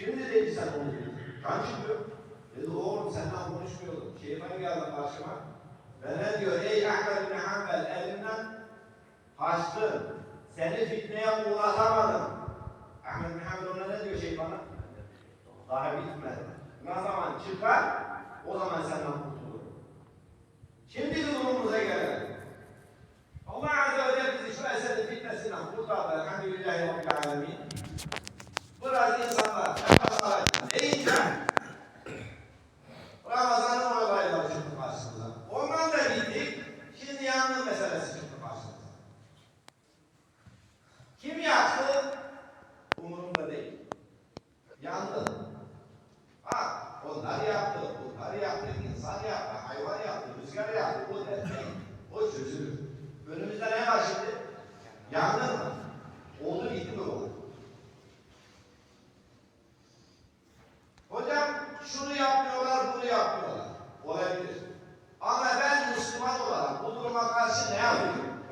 Şimdi dedi sen onu diyorsun. Kan çıkıyor. Dedi oğlum senden konuşmuyordum. Şeytan geldi karşıma. Bana diyor ey Ahmet bin Hanbel elinden kaçtın. Seni fitneye uğratamadım. Ahmet bin Hanbel ona ne diyor şeytana? Daha bitmedi. Ne zaman çıkar o zaman senden kurtulurum. Ramazan'ın olayları çıktı karşımıza. Ondan da bittik. Şimdi yangın meselesi çıktı karşımıza. Kim yaktı? Umurumda değil. Yandı. Ha, onlar yaptı, bunlar yaptı, insan yaptı, hayvan yaptı, rüzgar yaptı, bu dertmeyin. O çözülür. Önümüzde ne var şimdi? Yangın. Pai